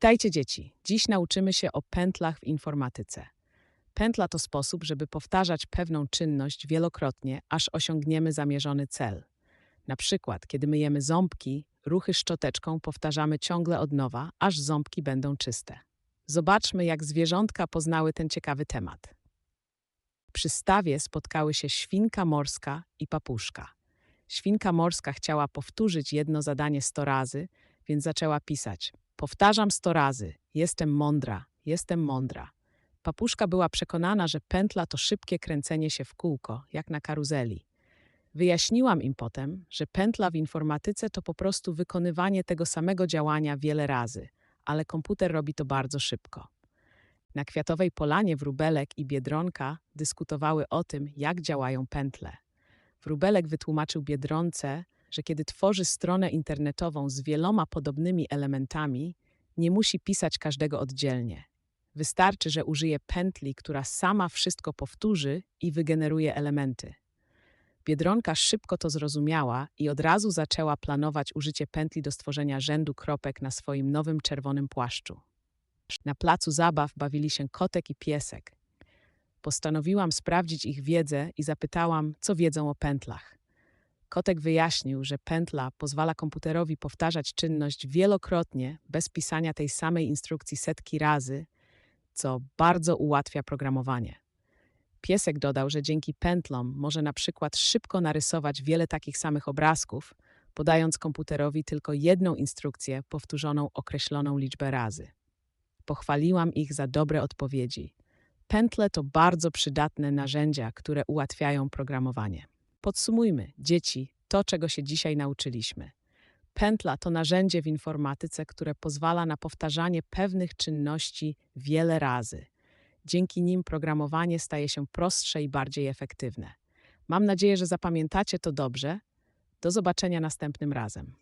Witajcie dzieci. Dziś nauczymy się o pętlach w informatyce. Pętla to sposób, żeby powtarzać pewną czynność wielokrotnie, aż osiągniemy zamierzony cel. Na przykład, kiedy myjemy ząbki, ruchy szczoteczką powtarzamy ciągle od nowa, aż ząbki będą czyste. Zobaczmy, jak zwierzątka poznały ten ciekawy temat. Przy stawie spotkały się świnka morska i papuszka. Świnka morska chciała powtórzyć jedno zadanie sto razy, więc zaczęła pisać: Powtarzam sto razy, jestem mądra, jestem mądra. Papuszka była przekonana, że pętla to szybkie kręcenie się w kółko, jak na karuzeli. Wyjaśniłam im potem, że pętla w informatyce to po prostu wykonywanie tego samego działania wiele razy, ale komputer robi to bardzo szybko. Na Kwiatowej Polanie Wróbelek i Biedronka dyskutowały o tym, jak działają pętle. Wróbelek wytłumaczył Biedronce, że kiedy tworzy stronę internetową z wieloma podobnymi elementami, nie musi pisać każdego oddzielnie. Wystarczy, że użyje pętli, która sama wszystko powtórzy i wygeneruje elementy. Biedronka szybko to zrozumiała i od razu zaczęła planować użycie pętli do stworzenia rzędu kropek na swoim nowym czerwonym płaszczu. Na placu zabaw bawili się kotek i piesek. Postanowiłam sprawdzić ich wiedzę i zapytałam, co wiedzą o pętlach. Kotek wyjaśnił, że pętla pozwala komputerowi powtarzać czynność wielokrotnie, bez pisania tej samej instrukcji setki razy, co bardzo ułatwia programowanie. Piesek dodał, że dzięki pętlom może na przykład szybko narysować wiele takich samych obrazków, podając komputerowi tylko jedną instrukcję powtórzoną określoną liczbę razy. Pochwaliłam ich za dobre odpowiedzi. Pętle to bardzo przydatne narzędzia, które ułatwiają programowanie. Podsumujmy, dzieci, to czego się dzisiaj nauczyliśmy. Pętla to narzędzie w informatyce, które pozwala na powtarzanie pewnych czynności wiele razy. Dzięki nim programowanie staje się prostsze i bardziej efektywne. Mam nadzieję, że zapamiętacie to dobrze. Do zobaczenia następnym razem.